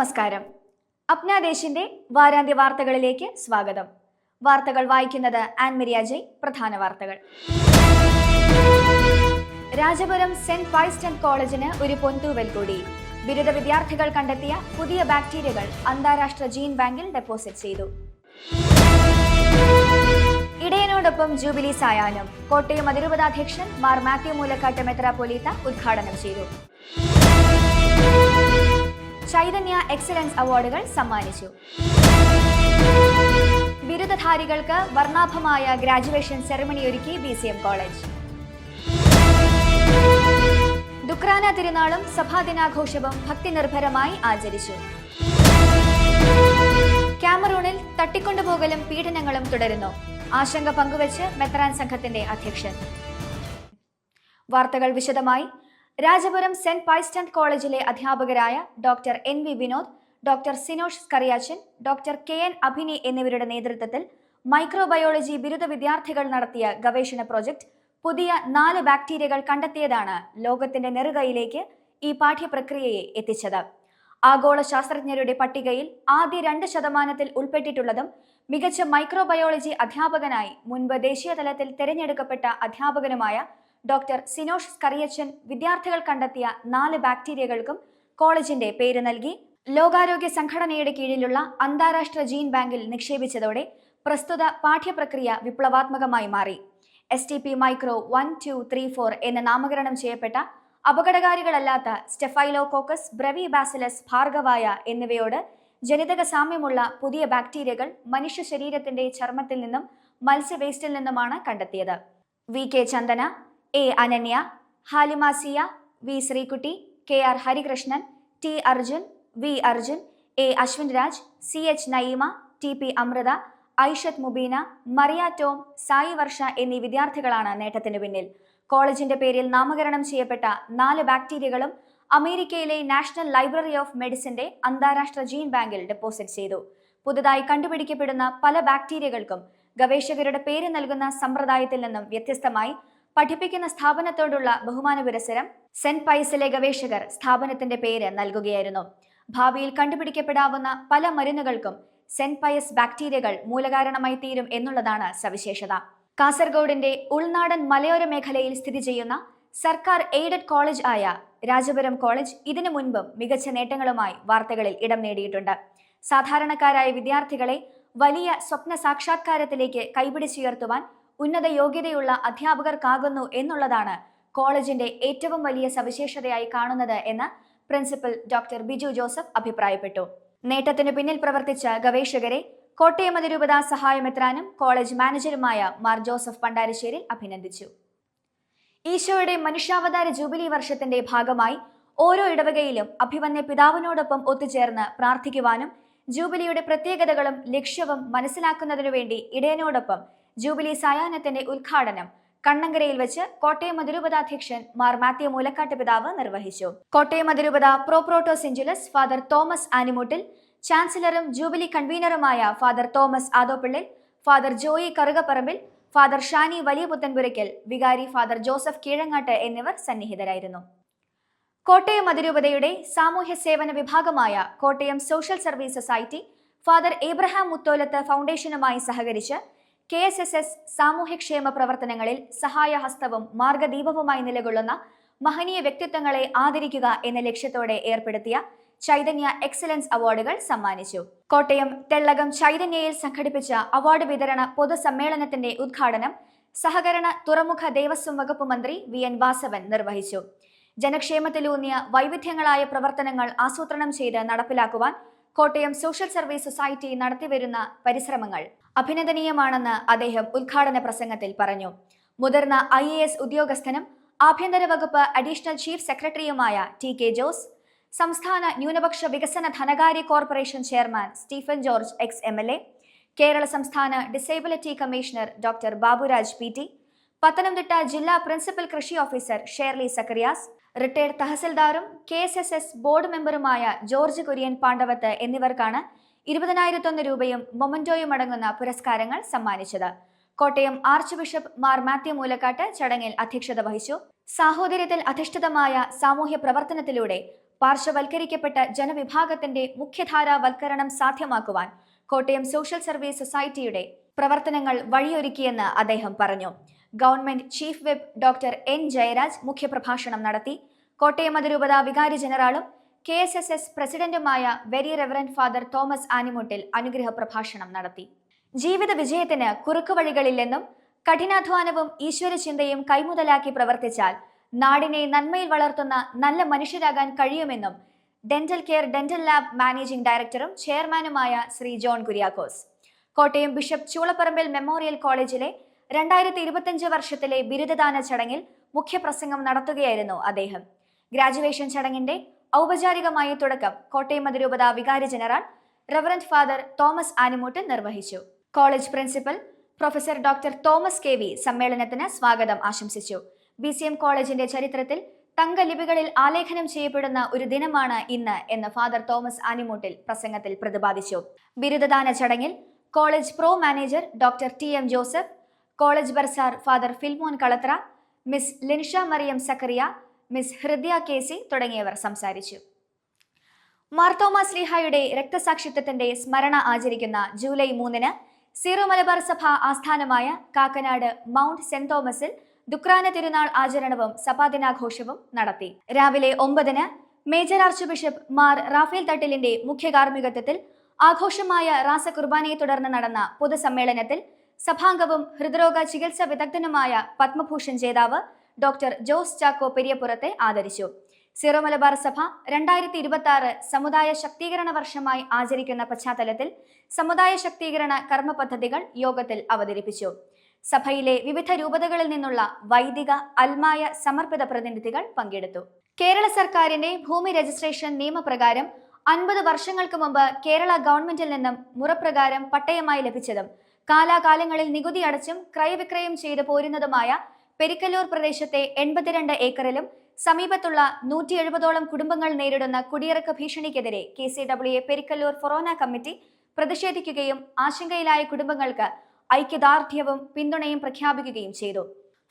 നമസ്കാരം. അപ്നാദേശിന്റെ വാരാന്ത്യ വാർത്തകളിലേക്ക് സ്വാഗതം. വാർത്തകൾ വായിക്കുന്നത് ആൻമരിയ ജയ് പ്രധാന വാർത്തകൾ. രാജപുരം സെന്റ് പൈസ്റ്റൺ കോളേജിന് ഒരു പൊന്തൂവൽ കൂടി. ബിരുദ വിദ്യാർത്ഥികൾ കണ്ടെത്തിയ പുതിയ ബാക്ടീരിയകൾ അന്താരാഷ്ട്ര ജീൻ ബാങ്കിൽ ഡെപ്പോസിറ്റ് ചെയ്തു. ഇടയനോടൊപ്പം ജൂബിലി സായാഹ്നം. കോട്ടയം അതിരൂപതാധ്യക്ഷൻ മാർ മാത്യു മൂലക്കാട്ട് മെത്രാപ്പൊലീത്ത ഉദ്ഘാടനം ചെയ്തു. ചൈതന്യ എക്സലൻസ് അവാർഡുകൾ സമ്മാനിച്ചു. ബിരുദധാരികൾക്ക് വർണാഭമായ ഗ്രാജുവേഷൻ സെറമണി ഒരുക്കി B C M college. Dukrana തിരുനാളും സഭാദിനാഘോഷവും ഭക്തിനിർഭരമായി ആചരിച്ചു. ക്യാമറൂണിൽ തട്ടിക്കൊണ്ടുപോകലും പീഡനങ്ങളും തുടരുന്നു. ആശങ്ക പങ്കുവച്ച് മെത്രാൻ സംഘത്തിന്റെ അധ്യക്ഷൻ. വാർത്തകൾ വിശദമായി രാജപുരം സെന്റ് പൈസ്റ്റന്റ് കോളേജിലെ അധ്യാപകരായ doctor N V Vinod doctor Sinosh Skariachan doctor K N Abhini എന്നിവരുടെ നേതൃത്വത്തിൽ മൈക്രോബയോളജി ബിരുദ വിദ്യാർത്ഥികൾ നടത്തിയ ഗവേഷണ പ്രോജക്ട് പുതിയ നാല് ബാക്ടീരിയകൾ കണ്ടെത്തിയതാണ് ലോകത്തിന്റെ നെറുകയിലേക്ക് ഈ പാഠ്യപ്രക്രിയയെ എത്തിച്ചത്. ആഗോള ശാസ്ത്രജ്ഞരുടെ പട്ടികയിൽ ആദ്യ രണ്ട് ശതമാനത്തിൽ ഉൾപ്പെട്ടിട്ടുള്ളതും മികച്ച മൈക്രോബയോളജി അധ്യാപകനായി മുൻപ് ദേശീയ തലത്തിൽ തിരഞ്ഞെടുക്കപ്പെട്ട അധ്യാപകനുമായ ഡോക്ടർ സിനോഷ് സ്കറിയച്ചൻ വിദ്യാർത്ഥികൾ കണ്ടെത്തിയ നാല് ബാക്ടീരിയകൾക്കും കോളേജിന്റെ പേര് നൽകി. ലോകാരോഗ്യ സംഘടനയുടെ കീഴിലുള്ള അന്താരാഷ്ട്ര ജീൻ ബാങ്കിൽ നിക്ഷേപിച്ചതോടെ പ്രസ്തുത പാഠ്യപ്രക്രിയ വിപ്ലവാത്മകമായി മാറി. S T P micro one two three four എന്ന് നാമകരണം ചെയ്യപ്പെട്ട അപകടകാരികളല്ലാത്ത സ്റ്റെഫൈലോകോക്കസ് ബ്രവി ബാസിലസ് ഭാർഗവായ എന്നിവയോട് ജനിതക സാമ്യമുള്ള പുതിയ ബാക്ടീരിയകൾ മനുഷ്യ ശരീരത്തിന്റെ ചർമ്മത്തിൽ നിന്നും മത്സ്യവേസ്റ്റിൽ നിന്നുമാണ് കണ്ടെത്തിയത്. V K Chandana A Ananya Halimasia V Sreekutty K R Harikrishnan T Arjun V Arjun A Aswin Raj C H Nayeema T P Amritha Aishath Mubeena Mariya Tom Sai Varsha എന്നീ വിദ്യാർത്ഥികളാണ് നേട്ടത്തിന് പിന്നിൽ. കോളേജിന്റെ പേരിൽ നാമകരണം ചെയ്യപ്പെട്ട നാല് ബാക്ടീരിയകളും അമേരിക്കയിലെ നാഷണൽ ലൈബ്രറി ഓഫ് മെഡിസിന്റെ അന്താരാഷ്ട്ര ജീൻ ബാങ്കിൽ ഡെപ്പോസിറ്റ് ചെയ്തു. പുതുതായി കണ്ടുപിടിക്കപ്പെടുന്ന പല ബാക്ടീരിയകൾക്കും ഗവേഷകരുടെ പേര് നൽകുന്ന സമ്പ്രദായത്തിൽ നിന്നും വ്യത്യസ്തമായി പഠിപ്പിക്കുന്ന സ്ഥാപനത്തോടുള്ള ബഹുമാന പുരസരം സെന്റ് പൈസിലെ ഗവേഷകർ സ്ഥാപനത്തിന്റെ പേര് നൽകുകയായിരുന്നു. ഭാവിയിൽ കണ്ടുപിടിക്കപ്പെടാവുന്ന പല മരുന്നുകൾക്കും സെന്റ് പയസ് ബാക്ടീരിയകൾ മൂലകാരണമായി തീരും എന്നുള്ളതാണ് സവിശേഷത. കാസർഗോഡിന്റെ ഉൾനാടൻ മലയോര മേഖലയിൽ സ്ഥിതി ചെയ്യുന്ന സർക്കാർ എയ്ഡഡ് കോളേജ് ആയ രാജപുരം കോളേജ് ഇതിനു മുൻപും മികച്ച നേട്ടങ്ങളുമായി വാർത്തകളിൽ ഇടം നേടിയിട്ടുണ്ട്. സാധാരണക്കാരായ വിദ്യാർത്ഥികളെ വലിയ സ്വപ്ന സാക്ഷാത്കാരത്തിലേക്ക് കൈപിടിച്ചുയർത്തുവാൻ ഉന്നത യോഗ്യതയുള്ള അധ്യാപകർക്കാകുന്നു എന്നുള്ളതാണ് കോളേജിന്റെ ഏറ്റവും വലിയ സവിശേഷതയായി കാണുന്നത് എന്ന് പ്രിൻസിപ്പൽ ഡോക്ടർ ബിജു ജോസഫ് അഭിപ്രായപ്പെട്ടു. നേട്ടത്തിനു പിന്നിൽ പ്രവർത്തിച്ച ഗവേഷകരെ കോട്ടയം അതിരൂപത സഹായമെത്രാനും കോളേജ് മാനേജരുമായ മാർ ജോസഫ് പണ്ടാരശ്ശേരി അഭിനന്ദിച്ചു. ഈശോയുടെ മനുഷ്യാവതാര ജൂബിലി വർഷത്തിന്റെ ഭാഗമായി ഓരോ ഇടവകയിലും അഭിവന്യ പിതാവിനോടൊപ്പം ഒത്തുചേർന്ന് പ്രാർത്ഥിക്കുവാനും ജൂബിലിയുടെ പ്രത്യേകതകളും ലക്ഷ്യവും മനസ്സിലാക്കുന്നതിനു വേണ്ടി ഇടയനോടൊപ്പം ജൂബിലി സായാഹ്നത്തിന്റെ ഉദ്ഘാടനം കണ്ണങ്കരയിൽ വെച്ച് കോട്ടയം അതിരൂപതാധ്യക്ഷൻ മാർ മാത്യു മൂലക്കാട്ട് പിതാവ് നിർവഹിച്ചു. കോട്ടയം അതിരൂപത പ്രോപ്രോട്ടോ സെഞ്ചുലസ് ഫാദർ തോമസ് ആനിമൂട്ടിൽ ചാൻസലറും jubilee കൺവീനറുമായ father Thomas Adoppillil father Joy Karukaparambil father Shani Valiya Puthenpurackal വികാരി ഫാദർ ജോസഫ് കീഴങ്ങാട്ട് എന്നിവർ സന്നിഹിതരായിരുന്നു. കോട്ടയം അതിരൂപതയുടെ സാമൂഹ്യ സേവന വിഭാഗമായ Kottayam social service society father Abraham Mutholath ഫൗണ്ടേഷനുമായി സഹകരിച്ച് കെ എസ് എസ് എസ് സാമൂഹ്യക്ഷേമ പ്രവർത്തനങ്ങളിൽ സഹായഹസ്തവും മാർഗദീപവുമായി നിലകൊള്ളുന്ന മഹനീയ വ്യക്തിത്വങ്ങളെ ആദരിക്കുക എന്ന ലക്ഷ്യത്തോടെ ഏർപ്പെടുത്തിയ ചൈതന്യ എക്സലൻസ് അവാർഡുകൾ സമ്മാനിച്ചു. കോട്ടയം തെള്ളകം ചൈതന്യയിൽ സംഘടിപ്പിച്ച അവാർഡ് വിതരണ പൊതുസമ്മേളനത്തിന്റെ ഉദ്ഘാടനം സഹകരണ തുറമുഖ ദേവസ്വം വകുപ്പ് മന്ത്രി വി എൻ വാസവൻ നിർവഹിച്ചു. ജനക്ഷേമത്തിലൂന്നിയ വൈവിധ്യങ്ങളായ പ്രവർത്തനങ്ങൾ ആസൂത്രണം ചെയ്ത് നടപ്പിലാക്കുവാൻ കോട്ടയം സോഷ്യൽ സർവീസ് സൊസൈറ്റി നടത്തിവരുന്ന പരിശ്രമങ്ങൾ അഭിനന്ദനീയമാണെന്ന് അദ്ദേഹം ഉദ്ഘാടന പ്രസംഗത്തിൽ പറഞ്ഞു. മുതിർന്ന ഐ എ എസ് ഉദ്യോഗസ്ഥനും ആഭ്യന്തര വകുപ്പ് അഡീഷണൽ ചീഫ് സെക്രട്ടറിയുമായ ടി കെ ജോസ് സംസ്ഥാന ന്യൂനപക്ഷ വികസന ധനകാര്യ corporation chairman Stephen George ex M L A Kerala സംസ്ഥാന disability commissioner doctor Baburaj P T Pathanamthitta ജില്ലാ പ്രിൻസിപ്പൽ കൃഷി officer Shirley Zacharias retired തഹസിൽദാറും K S S S board മെമ്പറുമായ George Kurian Pandavath എന്നിവർക്കാണ് ഇരുപതിനായിരത്തൊന്ന് രൂപയും മൊമന്റോയും അടങ്ങുന്ന പുരസ്കാരങ്ങൾ സമ്മാനിച്ചത്. കോട്ടയം ആർച്ച് ബിഷപ്പ് മാർ മാത്യു മൂലക്കാട്ട് ചടങ്ങിൽ അധ്യക്ഷത വഹിച്ചു. സാഹോദര്യത്തിൽ അധിഷ്ഠിതമായ സാമൂഹ്യ പ്രവർത്തനത്തിലൂടെ പാർശ്വവൽക്കരിക്കപ്പെട്ട ജനവിഭാഗത്തിന്റെ മുഖ്യധാരാവൽക്കരണം സാധ്യമാക്കുവാൻ കോട്ടയം സോഷ്യൽ സർവീസ് സൊസൈറ്റിയുടെ പ്രവർത്തനങ്ങൾ വഴിയൊരുക്കിയെന്ന് അദ്ദേഹം പറഞ്ഞു. Government chief whip doctor N Jayaraj മുഖ്യപ്രഭാഷണം നടത്തി. കോട്ടയം അതിരൂപത വികാരി ജനറാളും കെ എസ് എസ് എസ് പ്രസിഡന്റുമായ very reverend father Thomas Animoottil അനുഗ്രഹ പ്രഭാഷണം നടത്തി. ജീവിത വിജയത്തിന് കുറുക്കു വഴികളില്ലെന്നും കഠിനാധ്വാനവും ഈശ്വരചിന്തയും കൈമുതലാക്കി പ്രവർത്തിച്ചാൽ നാടിനെ നന്മയിൽ വളർത്തുന്ന നല്ല മനുഷ്യരാകാൻ കഴിയുമെന്നും dental care dental lab managing ഡയറക്ടറും ചെയർമാനുമായ Shri John Kuriakose. Kottayam bishop Choolaparambil memorial കോളേജിലെ രണ്ടായിരത്തി ഇരുപത്തിയഞ്ച് വർഷത്തിലെ ബിരുദദാന ചടങ്ങിൽ മുഖ്യപ്രസംഗം നടത്തുകയായിരുന്നു അദ്ദേഹം. ഗ്രാജുവേഷൻ ചടങ്ങിന്റെ ഔപചാരികമായ തുടക്കം കോട്ടയം അതിരൂപത വികാരി general reverend father Thomas Animoot നിർവഹിച്ചു. College principal professor doctor Thomas K V സമ്മേളനത്തിന് സ്വാഗതം ആശംസിച്ചു. ബി സി എം കോളേജിന്റെ ചരിത്രത്തിൽ തങ്കലിപികളിൽ ആലേഖനം ചെയ്യപ്പെടുന്ന ഒരു ദിനമാണ് ഇന്ന് എന്ന് ഫാദർ തോമസ് ആനിമൂട്ടിൽ പ്രസംഗത്തിൽ പ്രതിപാദിച്ചു. ബിരുദദാന ചടങ്ങിൽ college pro manager doctor T M Joseph college bursar father Filmon Kalathra miss Linsha Mariyam Sakkariya miss Hridaya Kesi തുടങ്ങിയവർ സംസാരിച്ചു. മാർത്തോമ സ്ലിഹായുടെ രക്തസാക്ഷിത്വത്തിന്റെ സ്മരണ ആചരിക്കുന്ന ജൂലൈ മൂന്നിന് സീറോ മലബാർ സഭ ആസ്ഥാനമായ കാക്കനാട് മൗണ്ട് സെന്റ് തോമസിൽ ദുക്രാന തിരുനാൾ ആചരണവും സഭാദിനാഘോഷവും നടത്തി. രാവിലെ ഒമ്പതിന് major archbishop Mar Rafale തട്ടിലിന്റെ മുഖ്യ കാർമ്മികത്വത്തിൽ ആഘോഷമായ റാസ കുർബാനയെ തുടർന്ന് നടന്ന പൊതുസമ്മേളനത്തിൽ സഭാംഗവും ഹൃദ്രോഗ ചികിത്സ വിദഗ്ധനുമായ പത്മഭൂഷൺ ജേതാവ് ഡോക്ടർ ജോസ് ചാക്കോ പെരിയപ്പുറത്തെ ആദരിച്ചു. സീറോ മലബാർ സഭ രണ്ടായിരത്തി ഇരുപത്തി ആറ് സമുദായ ശക്തീകരണ വർഷമായി ആചരിക്കുന്ന പശ്ചാത്തലത്തിൽ സമുദായ ശക്തീകരണ കർമ്മ പദ്ധതികൾ യോഗത്തിൽ അവതരിപ്പിച്ചു. സഭയിലെ വിവിധ രൂപതകളിൽ നിന്നുള്ള വൈദിക അൽമായ സമർപ്പിത പ്രതിനിധികൾ പങ്കെടുത്തു. കേരള സർക്കാരിന്റെ ഭൂമി രജിസ്ട്രേഷൻ നിയമപ്രകാരം അൻപത് വർഷങ്ങൾക്ക് മുമ്പ് കേരള ഗവൺമെന്റിൽ നിന്നും മുറപ്രകാരം പട്ടയമായി ലഭിച്ചതും കാലാകാലങ്ങളിൽ നികുതി അടച്ചും ക്രയവിക്രയം ചെയ്ത് പോരുന്നതുമായ പെരിക്കല്ലൂർ പ്രദേശത്തെ എൺപത്തിരണ്ട് ഏക്കറിലും സമീപത്തുള്ള നൂറ്റി എഴുപതോളം കുടുംബങ്ങൾ നേരിടുന്ന കുടിയിറക്ക ഭീഷണിക്കെതിരെ K C W A Perikkalloor forane committee പ്രതിഷേധിക്കുകയും ആശങ്കയിലായ കുടുംബങ്ങൾക്ക് ഐക്യദാർഢ്യവും പിന്തുണയും പ്രഖ്യാപിക്കുകയും ചെയ്തു.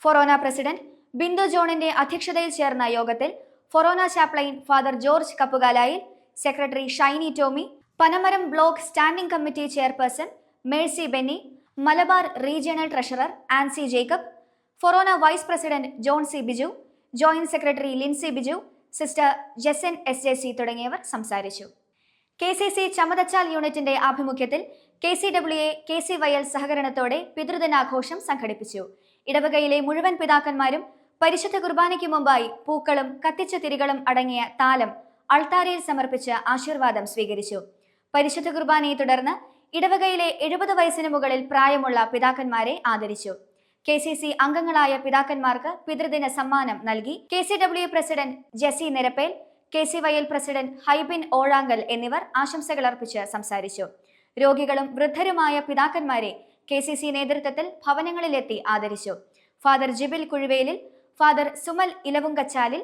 ഫൊറോന പ്രസിഡന്റ് ബിന്ദു ജോണിന്റെ അധ്യക്ഷതയിൽ ചേർന്ന യോഗത്തിൽ forane chaplain father George Kappukalayil secretary Shiny Tomy Panamaram block standing committee chairperson Mercy Benny Malabar regional treasurer Ancy Jacob forane vice president John C Biju joint secretary Lincy Biju sister Jesan S J C തുടങ്ങിയവർ സംസാരിച്ചു. K C C Chamathachal യൂണിറ്റിന്റെ ആഭിമുഖ്യത്തിൽ K C W A K C Y L സഹകരണത്തോടെ പിതൃദിനാഘോഷം സംഘടിപ്പിച്ചു. ഇടവകയിലെ മുഴുവൻ പിതാക്കന്മാരും പരിശുദ്ധ കുർബാനയ്ക്ക് മുമ്പായി പൂക്കളും കത്തിച്ച തിരികളും അടങ്ങിയ താലം അൾത്താരയിൽ സമർപ്പിച്ച് ആശീർവാദം സ്വീകരിച്ചു. പരിശുദ്ധ കുർബാനയെ തുടർന്ന് ഇടവകയിലെ എഴുപത് വയസ്സിന് മുകളിൽ പ്രായമുള്ള പിതാക്കന്മാരെ ആദരിച്ചു. കെ സി സി അംഗങ്ങളായ പിതാക്കന്മാർക്ക് പിതൃദിന സമ്മാനം നൽകി. K C W president Jessy Nirappel K C Y L president Hybin Ozhankal എന്നിവർ ആശംസകൾ അർപ്പിച്ച് സംസാരിച്ചു. രോഗികളും വൃദ്ധരുമായ പിതാക്കന്മാരെ കെ സി സി നേതൃത്വത്തിൽ ഭവനങ്ങളിലെത്തി ആദരിച്ചു. Father Jibil Kuzhuvelil father Sumal Elavunkachalil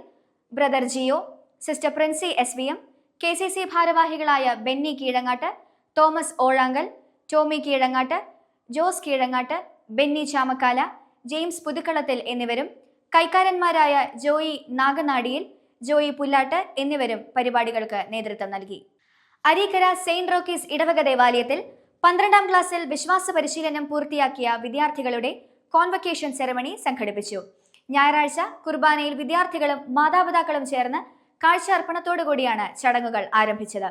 brother Jio sister Princy S V M K C C ഭാരവാഹികളായ Benny Keezhangatt Thomas Ozhankal Tomy Keezhangatt Jose Keezhangatt Benny Chamakkala James Puthukkalathil എന്നിവരും കൈക്കാരന്മാരായ ജോയി നാഗനാടിയിൽ ജോയി പുല്ലാട്ട് എന്നിവരും പരിപാടികൾക്ക് നേതൃത്വം നൽകി. അരീക്കര സെയിന്റ് റോക്കീസ് ഇടവക ദേവാലയത്തിൽ പന്ത്രണ്ടാം ക്ലാസ്സിൽ വിശ്വാസ പരിശീലനം പൂർത്തിയാക്കിയ വിദ്യാർത്ഥികളുടെ കോൺവക്കേഷൻ സെറമണി സംഘടിപ്പിച്ചു. ഞായറാഴ്ച കുർബാനയിൽ വിദ്യാർത്ഥികളും മാതാപിതാക്കളും ചേർന്ന് കാഴ്ച അർപ്പണത്തോടുകൂടിയാണ് ചടങ്ങുകൾ ആരംഭിച്ചത്.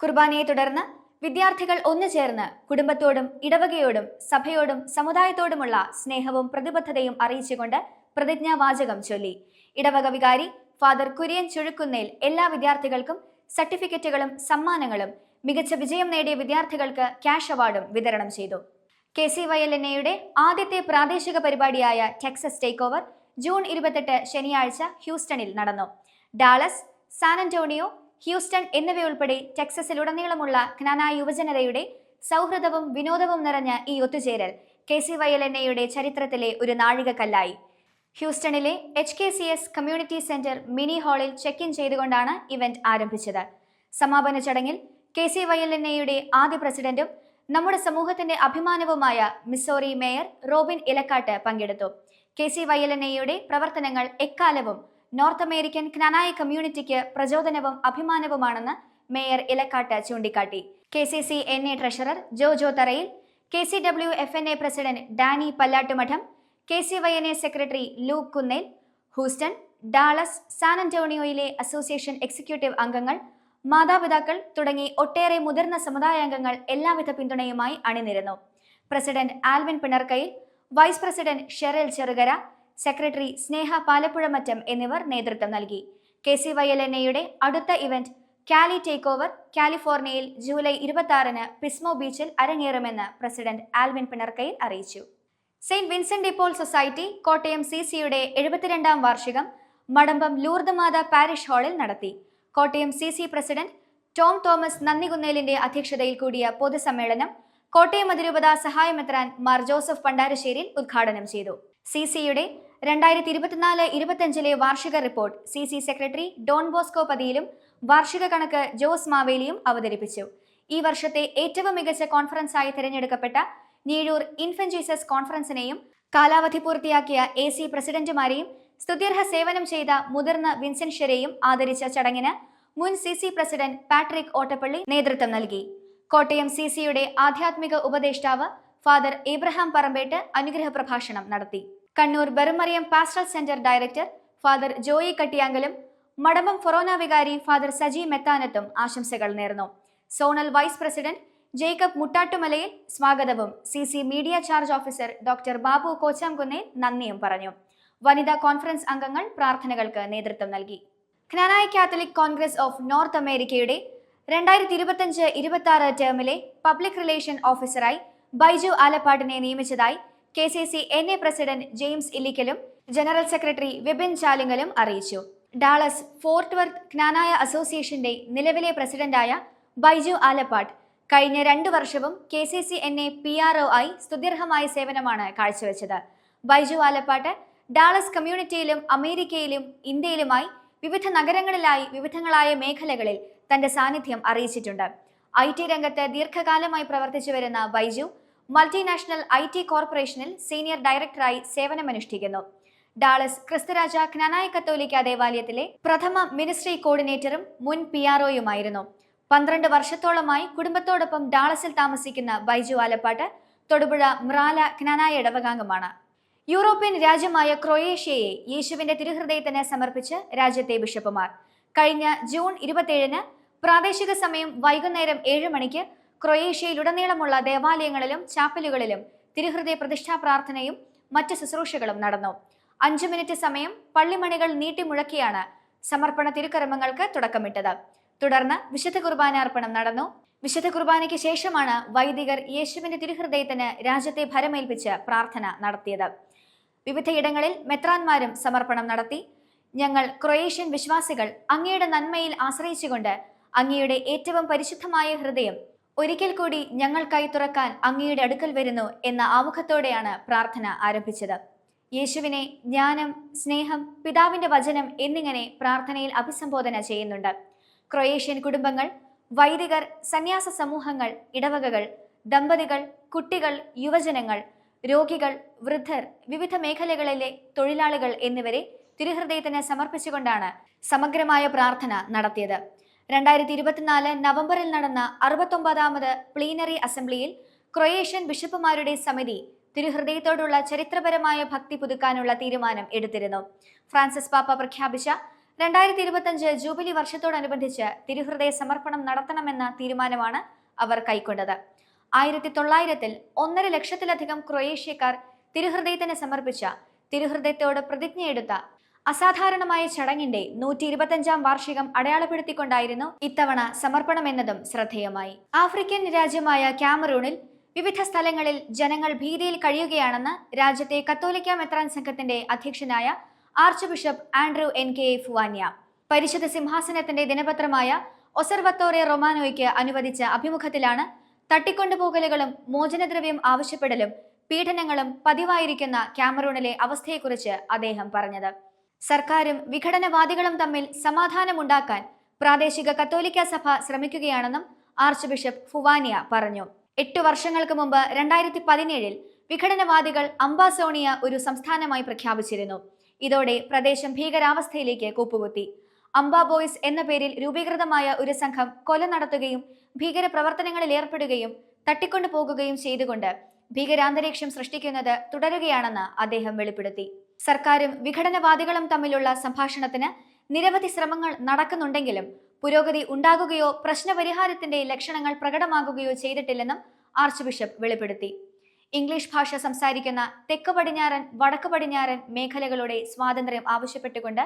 കുർബാനയെ തുടർന്ന് വിദ്യാർത്ഥികൾ ഒന്നു ചേർന്ന് കുടുംബത്തോടും ഇടവകയോടും സഭയോടും സമുദായത്തോടുമുള്ള സ്നേഹവും പ്രതിബദ്ധതയും അറിയിച്ചുകൊണ്ട് പ്രതിജ്ഞാവാചകം ചൊല്ലി. ഇടവക വികാരി ഫാദർ കുര്യൻ ചുഴുക്കുന്നേൽ എല്ലാ വിദ്യാർത്ഥികൾക്കും സർട്ടിഫിക്കറ്റുകളും സമ്മാനങ്ങളും മികച്ച വിജയം നേടിയ വിദ്യാർത്ഥികൾക്ക് ക്യാഷ് അവാർഡും വിതരണം ചെയ്തു. K C Y L N എയുടെ ആദ്യത്തെ പ്രാദേശിക പരിപാടിയായ ടെക്സസ് ടേക്ക് ഓവർ ജൂൺ ഇരുപത്തെട്ട് ശനിയാഴ്ച ഹ്യൂസ്റ്റണിൽ നടന്നു. ഡാളസ് സാൻ അന്റോണിയോ ഹ്യൂസ്റ്റൺ എന്നിവയുൾപ്പെടെ ടെക്സസിലുടനീളമുള്ള ജ്ഞാന യുവജനതയുടെ സൗഹൃദവും വിനോദവും നിറഞ്ഞ ഈ ഒത്തുചേരൽ K C Y L N എയുടെ ചരിത്രത്തിലെ ഒരു നാഴികക്കല്ലായി. ഹ്യൂസ്റ്റണിലെ H K C S community centre mini ഹാളിൽ ചെക്ക് ഇൻ ചെയ്തുകൊണ്ടാണ് ഇവന്റ് ആരംഭിച്ചത്. സമാപന ചടങ്ങിൽ K C Y L N എയുടെ ആദ്യ പ്രസിഡന്റും നമ്മുടെ സമൂഹത്തിന്റെ അഭിമാനവുമായ മിസോറി മേയർ റോബിൻ ഇലക്കാട്ട് പങ്കെടുത്തു. K C Y L N എയുടെ പ്രവർത്തനങ്ങൾ എക്കാലവും നോർത്ത് അമേരിക്കൻ ക്നാനായ കമ്മ്യൂണിറ്റിക്ക് പ്രചോദനവും അഭിമാനവുമാണെന്ന് മേയർ ഇലക്കാട്ട് ചൂണ്ടിക്കാട്ടി. K C C N A treasurer Joe Tharayil K C W F N A president Danny Pallattumadom K C Y N A secretary Luke Kunnel Houston Dallas San അന്റോണിയോയിലെ association executive അംഗങ്ങൾ മാതാപിതാക്കൾ തുടങ്ങി ഒട്ടേറെ മുതിർന്ന സമുദായാംഗങ്ങൾ എല്ലാവിധ പിന്തുണയുമായി അണിനിരന്നു. President Alvin Pinarkayil vice president Sherel Cherukara secretary Sneha Palappuzhamattam എന്നിവർ നേതൃത്വം നൽകി. K C Y L N എയുടെ അടുത്ത ഇവന്റ് കാലി ടേക്ക് ഓവർ കാലിഫോർണിയയിൽ ജൂലൈ ഇരുപത്തി ആറിന് പിസ്മോ ബീച്ചിൽ അരങ്ങേറുമെന്ന് പ്രസിഡന്റ് ആൽവിൻ പിണർക്കയിൽ അറിയിച്ചു. Saint Vincent DePaul society Kottayam C സിയുടെ എഴുപത്തിരണ്ടാം വാർഷികം മടമ്പം ലൂർദമാത പാരിഷ് ഹാളിൽ നടത്തി. Kottayam C C president Tom Thomas നന്ദികുന്നേലിന്റെ അധ്യക്ഷതയിൽ കൂടിയ പൊതുസമ്മേളനം കോട്ടയം അതിരൂപത സഹായമെത്രാൻ മാർ ജോസഫ് പണ്ടാരശ്ശേരിൽ ഉദ്ഘാടനം ചെയ്തു. സി സിയുടെ രണ്ടായിരത്തി ഇരുപത്തിനാല് ഇരുപത്തിയഞ്ചിലെ വാർഷിക report C C secretary Don Bosco പതിയിലും വാർഷിക കണക്ക് ജോസ് മാവേലിയും അവതരിപ്പിച്ചു. ഈ വർഷത്തെ ഏറ്റവും മികച്ച കോൺഫറൻസായി തിരഞ്ഞെടുക്കപ്പെട്ട നീഴൂർ ഇൻഫന്റ് ജീസസ് കോൺഫറൻസിനെയും കാലാവധി പൂർത്തിയാക്കിയ എ സി പ്രസിഡന്റുമാരെയും സ്തുത്യർഹ സേവനം ചെയ്ത മുതിർന്ന വിൻസെൻഷ്യരെയും ആദരിച്ച ചടങ്ങിന് മുൻ C C president Patrick Ottapally നേതൃത്വം നൽകി. കോട്ടയം സി സിയുടെ ആധ്യാത്മിക ഉപദേഷ്ടാവ് ഫാദർ ഏബ്രഹാം പറമ്പേട്ട് അനുഗ്രഹ പ്രഭാഷണം നടത്തി. Kannur Berumariyam pastoral centre director father Joy കട്ടിയാങ്കലും Madambam forane വികാരി ഫാദർ സജി മെത്താനത്തും ആശംസകൾ നേർന്നു. സോണൽ വൈസ് പ്രസിഡന്റ് ജേക്കബ് മുട്ടാട്ടുമലയിൽ സ്വാഗതവും. C C media charge officer doctor Babu Kochamkunnel നന്ദിയും പറഞ്ഞു. വനിതാ കോൺഫറൻസ് അംഗങ്ങൾ പ്രാർത്ഥനകൾക്ക് നേതൃത്വം നൽകി. Knanaya catholic congress of north അമേരിക്കയുടെ രണ്ടായിരത്തി ഇരുപത്തഞ്ച് ഇരുപത്തി ആറ് ടേമിലെ പബ്ലിക് റിലേഷൻ ഓഫീസറായി ബൈജു ആലപ്പാടിനെ നിയമിച്ചതായി K C C N A president James ഇല്ലിക്കലും general secretary Vipin ചാലിങ്ങലും അറിയിച്ചു. ഡാളസ് ഫോർട്ട് വർത്ത് ജ്ഞാനായ അസോസിയേഷന്റെ നിലവിലെ പ്രസിഡന്റായ ബൈജു ആലപ്പാട് കഴിഞ്ഞ രണ്ടു വർഷവും K C C N A P R O ആയി സ്തുത്യർഹമായ സേവനമാണ് കാഴ്ചവെച്ചത്. ബൈജു ആലപ്പാട്ട് ഡാളസ് കമ്മ്യൂണിറ്റിയിലും അമേരിക്കയിലും ഇന്ത്യയിലുമായി വിവിധ നഗരങ്ങളിലായി വിവിധങ്ങളായ മേഖലകളിൽ തന്റെ സാന്നിധ്യം അറിയിച്ചിട്ടുണ്ട്. ഐ ടി രംഗത്ത് ദീർഘകാലമായി പ്രവർത്തിച്ചു വരുന്ന ബൈജു മൾട്ടിനാഷണൽ ഐ ടി കോർപ്പറേഷനിൽ സീനിയർ ഡയറക്ടറായി സേവനമനുഷ്ഠിക്കുന്നു. ഡാളസ് ക്രിസ്തുരാജ ജ്ഞാനായ കത്തോലിക്ക ദേവാലയത്തിലെ പ്രഥമ മിനിസ്ട്രി കോർഡിനേറ്ററും മുൻ പി ആർഒയുമായിരുന്നു പന്ത്രണ്ട് വർഷത്തോളമായി കുടുംബത്തോടൊപ്പം ഡാളസിൽ താമസിക്കുന്ന ബൈജു ആലപ്പാട്ട് തൊടുപുഴ മ്രാല ജ്ഞാനായ ഇടവകാംഗമാണ്. യൂറോപ്യൻ രാജ്യമായ ക്രൊയേഷ്യയെ യേശുവിന്റെ തിരുഹൃദയത്തിന് സമർപ്പിച്ച് രാജ്യത്തെ ബിഷപ്പുമാർ. കഴിഞ്ഞ ജൂൺ ഇരുപത്തിയേഴിന് പ്രാദേശിക സമയം വൈകുന്നേരം ഏഴ് മണിക്ക് ക്രൊയേഷ്യയിലുടനീളമുള്ള ദേവാലയങ്ങളിലും ചാപ്പലുകളിലും തിരുഹൃദയ പ്രതിഷ്ഠാ പ്രാർത്ഥനയും മറ്റ് ശുശ്രൂഷകളും നടന്നു. അഞ്ചു മിനിറ്റ് സമയം പള്ളിമണികൾ നീട്ടിമുഴക്കിയാണ് സമർപ്പണ തിരുക്കർമ്മങ്ങൾക്ക് തുടക്കമിട്ടത്. തുടർന്ന് വിശുദ്ധ കുർബാനാർപ്പണം നടന്നു. വിശുദ്ധ കുർബാനയ്ക്ക് ശേഷമാണ് വൈദികർ യേശുവിന്റെ തിരുഹൃദയത്തിന് രാജ്യത്തെ ഭരമേൽപ്പിച്ച് പ്രാർത്ഥന നടത്തിയത്. വിവിധയിടങ്ങളിൽ മെത്രാന്മാരും സമർപ്പണം നടത്തി. ഞങ്ങൾ ക്രൊയേഷ്യൻ വിശ്വാസികൾ അങ്ങയുടെ നന്മയിൽ ആശ്രയിച്ചുകൊണ്ട് അങ്ങയുടെ ഏറ്റവും പരിശുദ്ധമായ ഹൃദയം ഒരിക്കൽ കൂടി ഞങ്ങൾക്കായി തുറക്കാൻ അങ്ങയുടെ അടുക്കൽ വരുന്നു എന്ന ആമുഖത്തോടെയാണ് പ്രാർത്ഥന ആരംഭിച്ചത്. യേശുവിനെ ജ്ഞാനം സ്നേഹം പിതാവിന്റെ വചനം എന്നിങ്ങനെ പ്രാർത്ഥനയിൽ അഭിസംബോധന ചെയ്യുന്നുണ്ട്. ക്രൊയേഷ്യൻ കുടുംബങ്ങൾ വൈദികർ സന്യാസ സമൂഹങ്ങൾ ഇടവകകൾ ദമ്പതികൾ കുട്ടികൾ യുവജനങ്ങൾ രോഗികൾ വൃദ്ധർ വിവിധ മേഖലകളിലെ തൊഴിലാളികൾ എന്നിവരെ തിരുഹൃദയത്തിന് സമർപ്പിച്ചുകൊണ്ടാണ് സമഗ്രമായ പ്രാർത്ഥന നടത്തിയത്. രണ്ടായിരത്തി ഇരുപത്തിനാല് നവംബറിൽ നടന്ന അറുപത്തൊമ്പതാമത് പ്ലീനറി അസംബ്ലിയിൽ ക്രൊയേഷ്യൻ ബിഷപ്പുമാരുടെ സമിതി തിരുഹൃദയത്തോടുള്ള ചരിത്രപരമായ ഭക്തി പുതുക്കാനുള്ള തീരുമാനം എടുത്തിരുന്നു. ഫ്രാൻസിസ് പാപ്പ പ്രഖ്യാപിച്ച രണ്ടായിരത്തി ഇരുപത്തഞ്ച് ജൂബിലി വർഷത്തോടനുബന്ധിച്ച് തിരുഹൃദയ സമർപ്പണം നടത്തണമെന്ന തീരുമാനമാണ് അവർ കൈക്കൊണ്ടത്. ആയിരത്തി തൊള്ളായിരത്തിൽ ഒന്നര ലക്ഷത്തിലധികം ക്രൊയേഷ്യക്കാർ തിരുഹൃദയത്തിന് സമർപ്പിച്ച തിരുഹൃദയത്തോട് പ്രതിജ്ഞയെടുത്ത അസാധാരണമായ ചടങ്ങിന്റെ നൂറ്റി ഇരുപത്തഞ്ചാം വാർഷികം അടയാളപ്പെടുത്തിക്കൊണ്ടായിരുന്നു ഇത്തവണ സമർപ്പണമെന്നതും ശ്രദ്ധേയമായി. ആഫ്രിക്കൻ രാജ്യമായ ക്യാമറൂണിൽ വിവിധ സ്ഥലങ്ങളിൽ ജനങ്ങൾ ഭീതിയിൽ കഴിയുകയാണെന്ന് രാജ്യത്തെ കത്തോലിക്ക മെത്രാൻ സംഘത്തിന്റെ അധ്യക്ഷനായ archbishop Andrew N K Fuanya പരിശുദ്ധ സിംഹാസനത്തിന്റെ ദിനപത്രമായ ഒസർവത്തോറെ റൊമാനോയ്ക്ക് അനുവദിച്ച അഭിമുഖത്തിലാണ് തട്ടിക്കൊണ്ടുപോകലുകളും മോചനദ്രവ്യം ആവശ്യപ്പെടലും പീഡനങ്ങളും പതിവായിരിക്കുന്ന ക്യാമറൂണിലെ അവസ്ഥയെക്കുറിച്ച് അദ്ദേഹം പറഞ്ഞത്. സർക്കാരും വിഘടനവാദികളും തമ്മിൽ സമാധാനമുണ്ടാക്കാൻ പ്രാദേശിക കത്തോലിക്ക സഭ ശ്രമിക്കുകയാണെന്നും ആർച്ച് ബിഷപ്പ് ഫുവാനിയ പറഞ്ഞു. എട്ടു വർഷങ്ങൾക്ക് മുമ്പ് രണ്ടായിരത്തി പതിനേഴിൽ വിഘടനവാദികൾ അംബാസോണിയ ഒരു സംസ്ഥാനമായി പ്രഖ്യാപിച്ചിരുന്നു. ഇതോടെ പ്രദേശം ഭീകരാവസ്ഥയിലേക്ക് കൂപ്പുകുത്തി. അംബ ബോയ്സ് എന്ന പേരിൽ രൂപീകൃതമായ ഒരു സംഘം കൊല നടത്തുകയും ഭീകര പ്രവർത്തനങ്ങളിൽ ഏർപ്പെടുകയും തട്ടിക്കൊണ്ടു പോകുകയും ചെയ്തുകൊണ്ട് ഭീകരാന്തരീക്ഷം സൃഷ്ടിക്കുന്നത് തുടരുകയാണെന്ന് അദ്ദേഹം വെളിപ്പെടുത്തി. സർക്കാരും വിഘടനവാദികളും തമ്മിലുള്ള സംഭാഷണത്തിന് നിരവധി ശ്രമങ്ങൾ നടക്കുന്നുണ്ടെങ്കിലും പുരോഗതി ഉണ്ടാകുകയോ പ്രശ്നപരിഹാരത്തിന്റെ ലക്ഷണങ്ങൾ പ്രകടമാകുകയോ ചെയ്തിട്ടില്ലെന്നും ആർച്ച് ബിഷപ്പ് വെളിപ്പെടുത്തി. ഇംഗ്ലീഷ് ഭാഷ സംസാരിക്കുന്ന തെക്ക് പടിഞ്ഞാറൻ വടക്ക് പടിഞ്ഞാറൻ മേഖലകളുടെ സ്വാതന്ത്ര്യം ആവശ്യപ്പെട്ടുകൊണ്ട്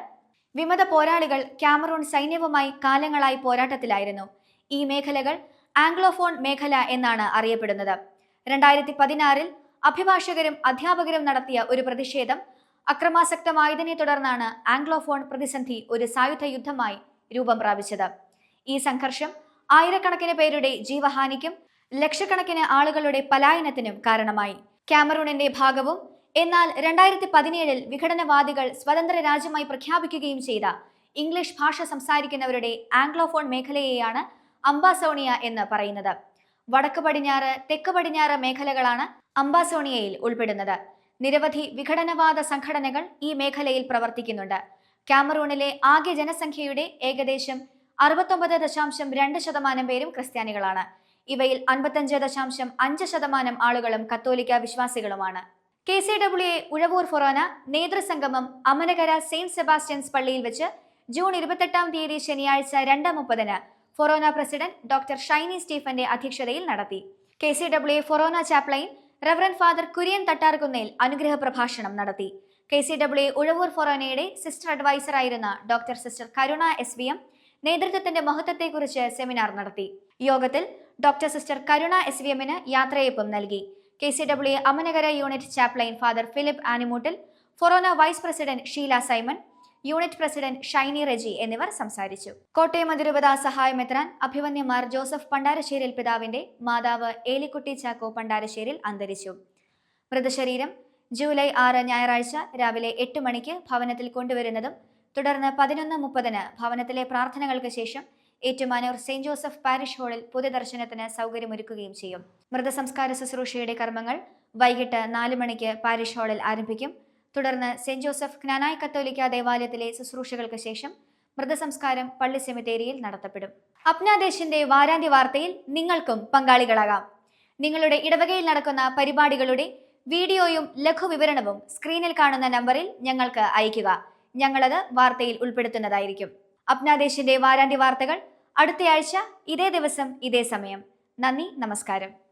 വിമത പോരാളികൾ ക്യാമറൂൺ സൈന്യവുമായി കാലങ്ങളായി പോരാട്ടത്തിലായിരുന്നു. ഈ മേഖലകൾ ആംഗ്ലോഫോൺ മേഖല എന്നാണ് അറിയപ്പെടുന്നത്. രണ്ടായിരത്തി പതിനാറിൽ അഭിഭാഷകരും അധ്യാപകരും നടത്തിയ ഒരു പ്രതിഷേധം അക്രമാസക്തമായതിനെ തുടർന്നാണ് ആംഗ്ലോഫോൺ പ്രതിസന്ധി ഒരു സായുധ യുദ്ധമായി രൂപം പ്രാപിച്ചത്. ഈ സംഘർഷം ആയിരക്കണക്കിന് പേരുടെ ജീവഹാനിക്കും ലക്ഷക്കണക്കിന് ആളുകളുടെ പലായനത്തിനും കാരണമായി. ക്യാമറൂണിന്റെ ഭാഗവും എന്നാൽ രണ്ടായിരത്തി പതിനേഴിൽ വിഘടനവാദികൾ സ്വതന്ത്ര രാജ്യമായി പ്രഖ്യാപിക്കുകയും ചെയ്ത ഇംഗ്ലീഷ് ഭാഷ സംസാരിക്കുന്നവരുടെ ആംഗ്ലോഫോൺ മേഖലയെയാണ് അംബാസോണിയ എന്ന് പറയുന്നത്. വടക്ക് പടിഞ്ഞാറ് തെക്ക് പടിഞ്ഞാറ് മേഖലകളാണ് അംബാസോണിയയിൽ ഉൾപ്പെടുന്നത്. നിരവധി വിഘടനവാദ സംഘടനകൾ ഈ മേഖലയിൽ പ്രവർത്തിക്കുന്നുണ്ട്. കാമറൂണിലെ ആകെ ജനസംഖ്യയുടെ ഏകദേശം അറുപത്തൊമ്പത് ദശാംശം രണ്ട് ശതമാനം പേരും ക്രിസ്ത്യാനികളാണ്. ഇവയിൽ അൻപത്തഞ്ച് ദശാംശം അഞ്ച് ശതമാനം ആളുകളും കത്തോലിക്ക വിശ്വാസികളുമാണ്. K C W A Uzhavoor forane നേതൃസംഗമം Amanakara Saint Sebastian's പള്ളിയിൽ വെച്ച് ജൂൺ ഇരുപത്തെട്ടാം തീയതി ശനിയാഴ്ച രണ്ട് മുപ്പതിന് ഫൊറോന പ്രസിഡന്റ് ഡോക്ടർ ഷൈനി സ്റ്റീഫന്റെ അധ്യക്ഷതയിൽ നടത്തി. K C W A forane chaplain reverend father Kurian Thattarkunnel അനുഗ്രഹ പ്രഭാഷണം നടത്തി കെ സി ഡബ്ല്യു ഉഴവൂർ ഫൊറോനയുടെ sister അഡ്വൈസറായിരുന്ന doctor sister Karuna S V M നേതൃത്വത്തിന്റെ മഹത്വത്തെക്കുറിച്ച് സെമിനാർ നടത്തി. യോഗത്തിൽ doctor sister Karuna S V എമ്മിന് യാത്രയപ്പം നൽകി. K C W Amanagara unit chaplain father Philip Animoottil forane vice president Sheela Simon unit president Shiny Reji എന്നിവർ സംസാരിച്ചു. കോട്ടയം അതിരൂപത സഹായമെത്രാൻ അഭിമന്യമാർ ജോസഫ് പണ്ടാരശ്ശേരിൽ പിതാവിന്റെ മാതാവ് ഏലിക്കുട്ടി ചാക്കോ പണ്ടാരശ്ശേരിൽ അന്തരിച്ചു. മൃതശരീരം ജൂലൈ ആറ് ഞായറാഴ്ച രാവിലെ എട്ട് മണിക്ക് ഭവനത്തിൽ കൊണ്ടുവരുന്നതും തുടർന്ന് പതിനൊന്ന് മുപ്പതിന് ഭവനത്തിലെ പ്രാർത്ഥനകൾക്ക് ശേഷം ഏറ്റുമാനൂർ സെയിന്റ് ജോസഫ് പാരിഷ് ഹാളിൽ പൊതുദർശനത്തിന് സൗകര്യമൊരുക്കുകയും ചെയ്യും. മൃതസംസ്കാര ശുശ്രൂഷയുടെ കർമ്മങ്ങൾ വൈകിട്ട് നാല് മണിക്ക് പാരിഷ് ഹാളിൽ ആരംഭിക്കും. തുടർന്ന് സെന്റ് ജോസഫ് ജ്ഞാനായ കത്തോലിക്ക ദേവാലയത്തിലെ ശുശ്രൂഷകൾക്ക് ശേഷം മൃതസംസ്കാരം പള്ളി സെമിത്തേരിയിൽ നടത്തപ്പെടും. അപ്നാദേശിന്റെ വാരാന്ത്യ വാർത്തയിൽ നിങ്ങൾക്കും പങ്കാളികളാകാം. നിങ്ങളുടെ ഇടവകയിൽ നടക്കുന്ന പരിപാടികളുടെ വീഡിയോയും ലഘുവിവരണവും സ്ക്രീനിൽ കാണുന്ന നമ്പറിൽ ഞങ്ങൾക്ക് അയയ്ക്കുക. ഞങ്ങളത് വാർത്തയിൽ ഉൾപ്പെടുത്തുന്നതായിരിക്കും. അപ്നാദേശിന്റെ വാരാന്ത്യ വാർത്തകൾ അടുത്തയാഴ്ച ഇതേ ദിവസം ഇതേ സമയം. നന്ദി നമസ്കാരം.